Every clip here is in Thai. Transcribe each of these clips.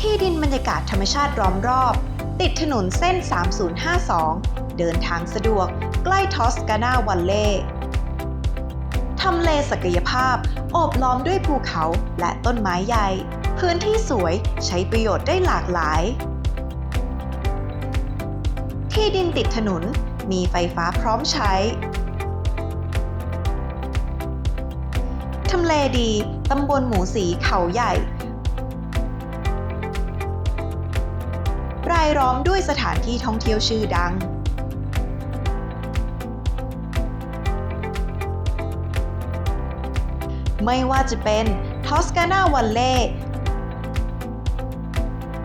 ที่ดินบรรยากาศธรรมชาติล้อมรอบ ติดถนนเส้น 3052 เดินทางสะดวกใกล้ทอสกานาวันเล่ทำเลศักยภาพ โอบล้อมด้วยภูเขาและต้นไม้ใหญ่ พื้นที่สวยใช้ประโยชน์ได้หลากหลาย ที่ดินติดถนนมีไฟฟ้าพร้อมใช้ ทำเลดี ตำบลหมูสีเขาใหญ่ รายล้อมด้วยสถานที่ท่องเที่ยวชื่อดัง ไม่ว่าจะเป็นทอสกานาวันเล่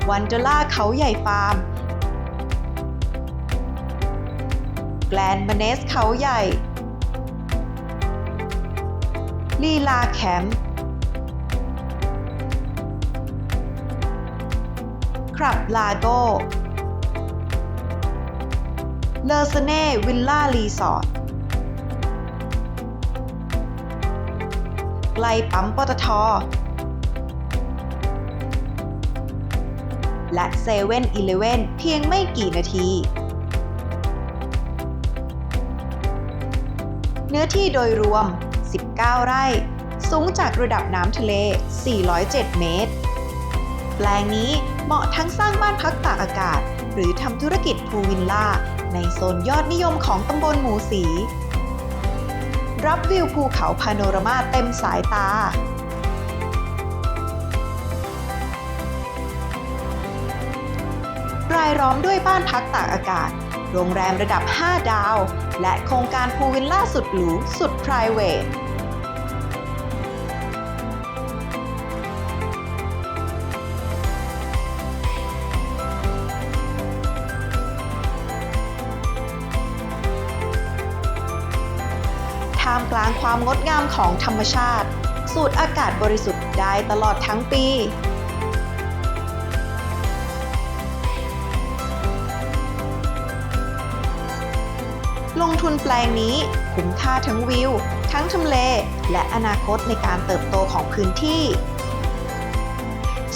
วันเดล่าเขาใหญ่ฟาร์ม แกลนมาเนสเขาใหญ่ลีลาแคมป์ ครับลาโกเลอร์เซเน่วิลล่ารีสอร์ทใกล้ปั๊มปตท และเซเว่นอีเลเว่นเพียงไม่กี่นาที เนื้อที่โดยรวม 19 ไร่ สูงจากระดับน้ำทะเล 407 เมตร แปลงนี้เหมาะทั้งสร้างบ้านพักตากอากาศ หรือทำธุรกิจพูวิลล่า ในโซนยอดนิยมของตำบลหมูสี รับวิวภูเขาพาโนรามาเต็มสายตารายล้อมด้วยบ้านพักตากอากาศ โรงแรมระดับ 5 ดาว และโครงการพูวิลล่าสุดหรูสุด p r i v a t ท่ามกลางความงดงามของธรรมชาติ สูดอากาศบริสุทธิ์ได้ตลอดทั้งปี ลงทุนแปลงนี้คุ้มค่าทั้งวิว ทั้งทำเล และอนาคตในการเติบโตของพื้นที่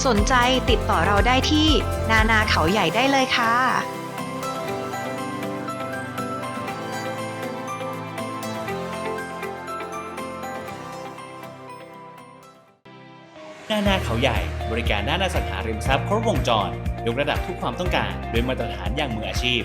สนใจติดต่อเราได้ที่นานาเขาใหญ่ได้เลยค่ะ นานาเขาใหญ่ บริการด้านอสังหาริมทรัพย์ครบวงจร ยกระดับทุกความต้องการด้วยมาตรฐานอย่างมืออาชีพ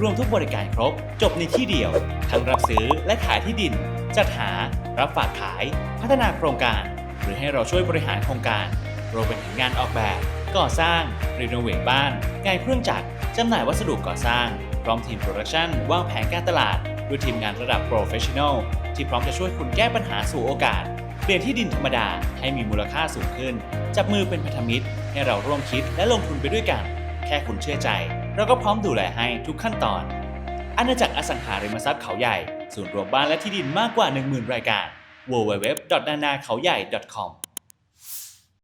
รวมทุกบริการครบ จบในที่เดียว ทั้งรับซื้อและขายที่ดิน จัดหา รับฝากขาย พัฒนาโครงการ หรือให้เราช่วยบริหารโครงการ รวมไปถึงงานออกแบบ ก่อสร้าง รีโนเวทบ้าน งานเครื่องจักร จำหน่ายวัสดุก่อสร้าง พร้อมทีมโปรดักชันวางแผนการตลาดด้วยทีมงานระดับโปรเฟชชั่นอลที่พร้อมจะช่วยคุณแก้ปัญหาสู่โอกาส เปลี่ยนที่ดินธรรมดาให้มีมูลค่าสูงขึ้น จับมือเป็นพันธมิตร ให้เราร่วมคิดและลงทุนไปด้วยกัน แค่คุณเชื่อใจ เราก็พร้อมดูแลให้ทุกขั้นตอน อาณาจักรอสังหาริมทรัพย์เขาใหญ่ ศูนย์รวมบ้านและที่ดินมากกว่า 10,000 รายการ www.nana เขาใหญ่ .com